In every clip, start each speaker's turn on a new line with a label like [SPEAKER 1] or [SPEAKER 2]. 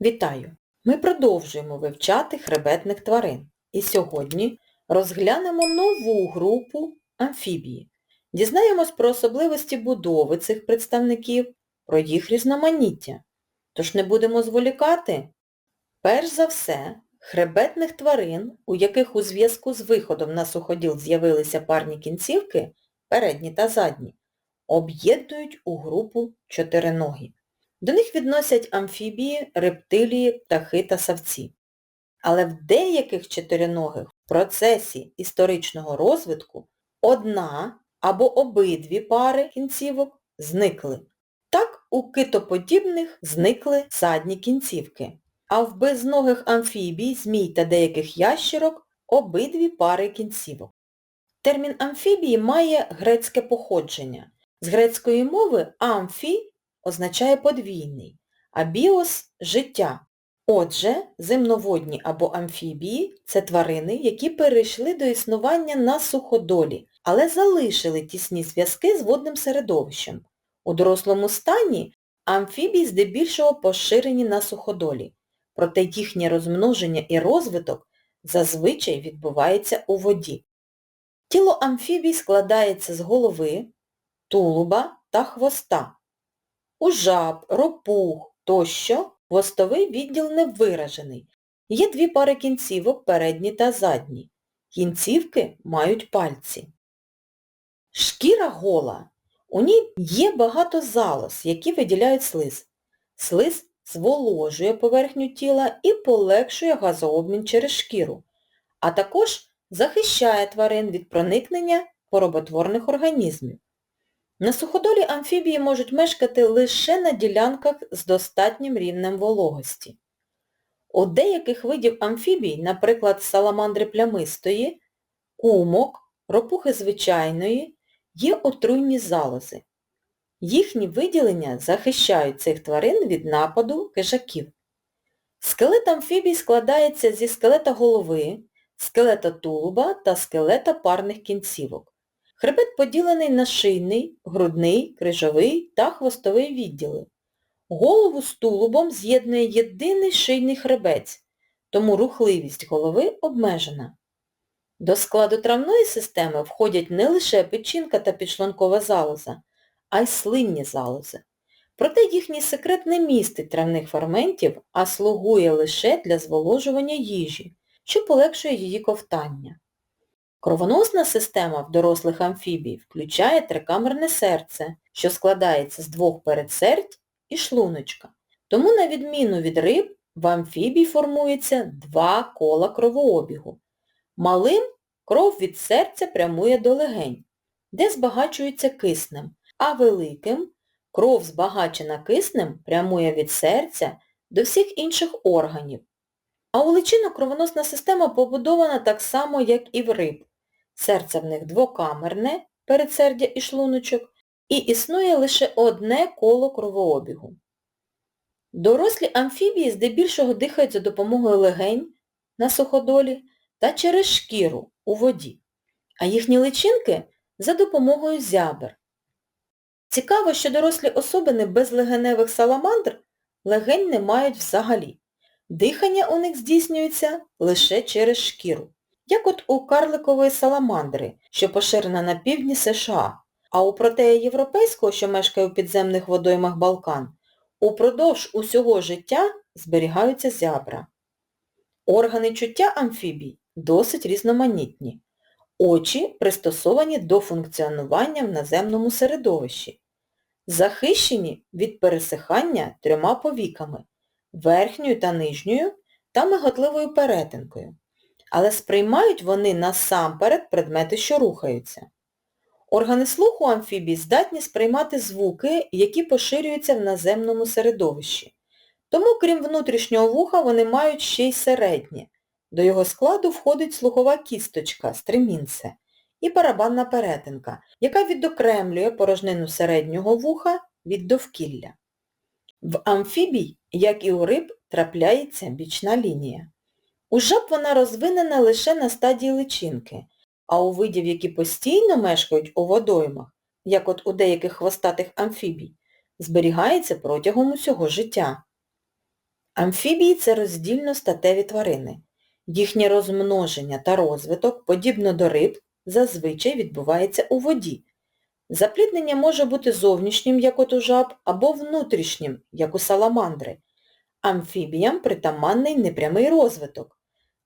[SPEAKER 1] Вітаю! Ми продовжуємо вивчати хребетних тварин. І сьогодні розглянемо нову групу амфібії. Дізнаємось про особливості будови цих представників, про їх різноманіття. Тож не будемо зволікати. Перш за все, хребетних тварин, у яких у зв'язку з виходом на суходіл з'явилися парні кінцівки, передні та задні, об'єднують у групу чотириногі. До них відносять амфібії, рептилії, птахи та савці. Але в деяких чотириногих в процесі історичного розвитку одна або обидві пари кінцівок зникли. Так у китоподібних зникли задні кінцівки, а в безногих амфібій, змій та деяких ящерок обидві пари кінцівок. Термін амфібії має грецьке походження. З грецької мови амфі означає подвійний, а біос – життя. Отже, земноводні або амфібії – це тварини, які перейшли до існування на суходолі, але залишили тісні зв'язки з водним середовищем. У дорослому стані амфібії здебільшого поширені на суходолі, проте їхнє розмноження і розвиток зазвичай відбувається у воді. Тіло амфібій складається з голови, тулуба та хвоста. У жаб, ропух тощо хвостовий відділ не виражений. Є дві пари кінцівок, передні та задні. Кінцівки мають пальці. Шкіра гола. У ній є багато залоз, які виділяють слиз. Слиз зволожує поверхню тіла і полегшує газообмін через шкіру, а також захищає тварин від проникнення хвороботворних організмів. На суходолі амфібії можуть мешкати лише на ділянках з достатнім рівнем вологості. У деяких видів амфібій, наприклад, саламандри плямистої, кумок, ропухи звичайної, є отруйні залози. Їхні виділення захищають цих тварин від нападу хижаків. Скелет амфібій складається зі скелета голови, скелета тулуба та скелета парних кінцівок. Хребет поділений на шийний, грудний, крижовий та хвостовий відділи. Голову з тулубом з'єднує єдиний шийний хребець, тому рухливість голови обмежена. До складу травної системи входять не лише печінка та підшлункова залоза, а й слинні залози. Проте їхній секрет не містить травних ферментів, а слугує лише для зволожування їжі, що полегшує її ковтання. Кровоносна система в дорослих амфібій включає трикамерне серце, що складається з двох передсердь і шлуночка. Тому, на відміну від риб, в амфібій формується два кола кровообігу. Малим кров від серця прямує до легень, де збагачується киснем, а великим кров збагачена киснем прямує від серця до всіх інших органів. А у личинок кровоносна система побудована так само, як і в риб. Серце в них двокамерне, передсердя і шлуночок, і існує лише одне коло кровообігу. Дорослі амфібії здебільшого дихають за допомогою легень на суходолі та через шкіру у воді, а їхні личинки за допомогою зябер. Цікаво, що дорослі особини без легеневих саламандр легень не мають взагалі. Дихання у них здійснюється лише через шкіру як от у карликової саламандри, що поширена на півдні США, а у протея європейського, що мешкає у підземних водоймах Балкан, упродовж усього життя зберігаються зябра. Органи чуття амфібій досить різноманітні. Очі пристосовані до функціонування в наземному середовищі. Захищені від пересихання трьома повіками верхньою та нижньою та миготливою перетинкою але сприймають вони насамперед предмети, що рухаються. Органи слуху амфібій здатні сприймати звуки, які поширюються в наземному середовищі. Тому, крім внутрішнього вуха, вони мають ще й середнє. До його складу входить слухова кісточка, стремінце, і барабанна перетинка, яка відокремлює порожнину середнього вуха від довкілля. В амфібій, як і у риб, трапляється бічна лінія. У жаб вона розвинена лише на стадії личинки, а у видів, які постійно мешкають у водоймах, як от у деяких хвостатих амфібій, зберігається протягом усього життя. Амфібії це роздільно статеві тварини. Їхнє розмноження та розвиток, подібно до риб, зазвичай відбувається у воді. Запліднення може бути зовнішнім, як от у жаб, або внутрішнім, як у саламандри. Амфібіям притаманний непрямий розвиток.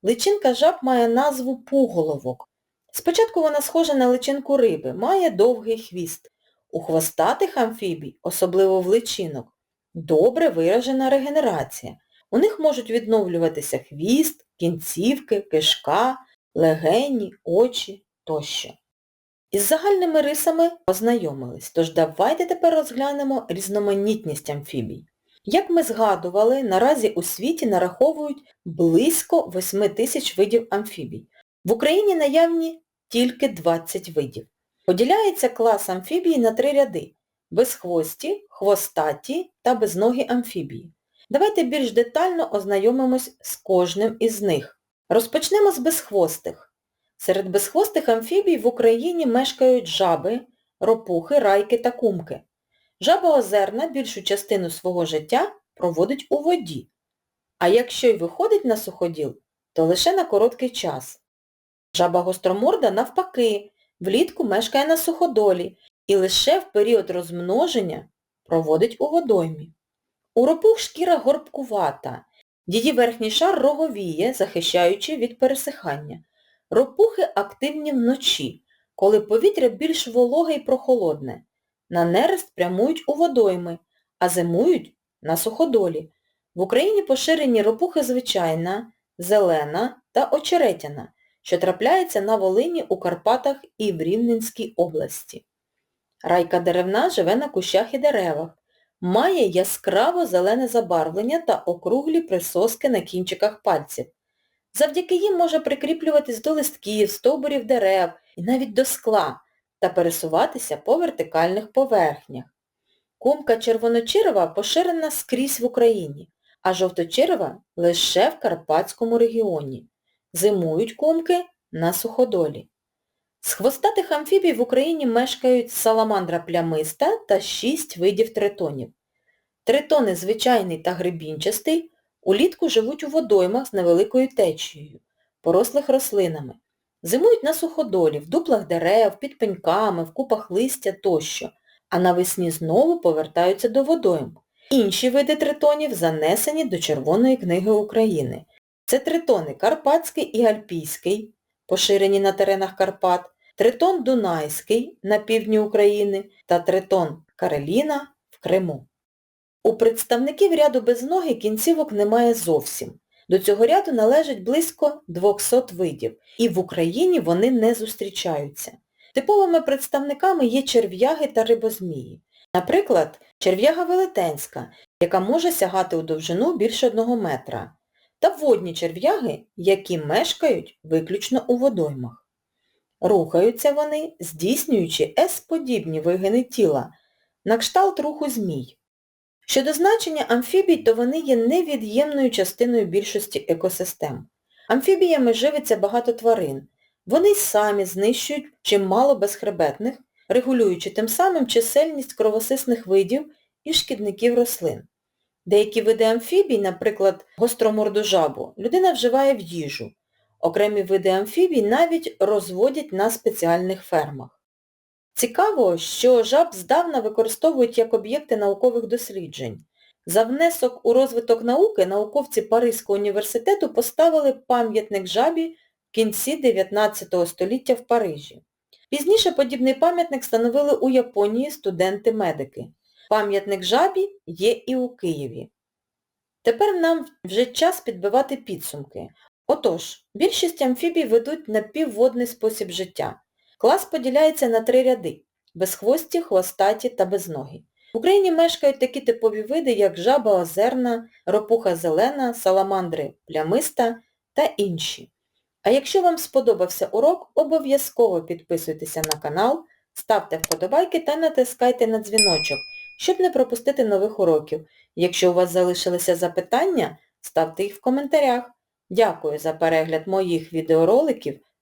[SPEAKER 1] Личинка жаб має назву пуголовок. Спочатку вона схожа на личинку риби, має довгий хвіст. У хвостатих амфібій, особливо в личинок, добре виражена регенерація. У них можуть відновлюватися хвіст, кінцівки, кишка, легені, очі тощо. Із загальними рисами ознайомились, тож давайте тепер розглянемо різноманітність амфібій. Як ми згадували, наразі у світі нараховують близько 8 тисяч видів амфібій. В Україні наявні тільки 20 видів. Поділяється клас амфібії на три ряди – безхвості, хвостаті та безногі амфібії. Давайте більш детально ознайомимось з кожним із них. Розпочнемо з безхвостих. Серед безхвостих амфібій в Україні мешкають жаби, ропухи, райки та кумки. Жаба озерна більшу частину свого життя проводить у воді, а якщо й виходить на суходіл, то лише на короткий час. Жаба гостроморда навпаки, влітку мешкає на суходолі і лише в період розмноження проводить у водоймі. У ропух шкіра горбкувата, її верхній шар роговіє, захищаючи від пересихання. Ропухи активні вночі, коли повітря більш вологе і прохолодне. На нерест прямують у водойми, а зимують на суходолі. В Україні поширені ропухи звичайна, зелена та очеретяна, що трапляється на Волині, у Карпатах і в Рівненській області. Райка деревна живе на кущах і деревах, має яскраво зелене забарвлення та округлі присоски на кінчиках пальців. Завдяки їм може прикріплюватись до листків, стовбурів дерев і навіть до скла та пересуватися по вертикальних поверхнях. Кумка червоночерева поширена скрізь в Україні, а жовточерева лише в Карпатському регіоні. Зимують кумки на суходолі. З хвостатих амфібій в Україні мешкають саламандра плямиста та шість видів тритонів. Тритони звичайний та грибінчастий улітку живуть у водоймах з невеликою течією, порослих рослинами. Зимують на суходолі, в дуплах дерев, під пеньками, в купах листя тощо, а навесні знову повертаються до водойм. Інші види тритонів занесені до Червоної книги України. Це тритони Карпатський і Альпійський, поширені на теренах Карпат, тритон Дунайський на півдні України та тритон Кареліна в Криму. У представників ряду безноги кінцівок немає зовсім. До цього ряду належить близько 200 видів, і в Україні вони не зустрічаються. Типовими представниками є черв'яги та рибозмії. Наприклад, черв'яга велетенська, яка може сягати у довжину більше 1 метра, та водні черв'яги, які мешкають виключно у водоймах. Рухаються вони, здійснюючи S-подібні вигини тіла, на кшталт руху змій. Щодо значення амфібій, то вони є невід'ємною частиною більшості екосистем. Амфібіями живиться багато тварин. Вони самі знищують чимало безхребетних, регулюючи тим самим чисельність кровосисних видів і шкідників рослин. Деякі види амфібій, наприклад, гостроморду жабу, людина вживає в їжу. Окремі види амфібій навіть розводять на спеціальних фермах. Цікаво, що жаб здавна використовують як об'єкти наукових досліджень. За внесок у розвиток науки науковці Паризького університету поставили пам'ятник жабі в кінці 19 століття в Парижі. Пізніше подібний пам'ятник встановили у Японії студенти-медики. Пам'ятник жабі є і у Києві. Тепер нам вже час підбивати підсумки. Отож, більшість амфібій ведуть напівводний спосіб життя. Клас поділяється на три ряди – безхвості, хвостаті та безногі. В Україні мешкають такі типові види, як жаба озерна, ропуха зелена, саламандри плямиста та інші. А якщо вам сподобався урок, обов'язково підписуйтеся на канал, ставте вподобайки та натискайте на дзвіночок, щоб не пропустити нових уроків. Якщо у вас залишилися запитання, ставте їх в коментарях. Дякую за перегляд моїх відеороликів.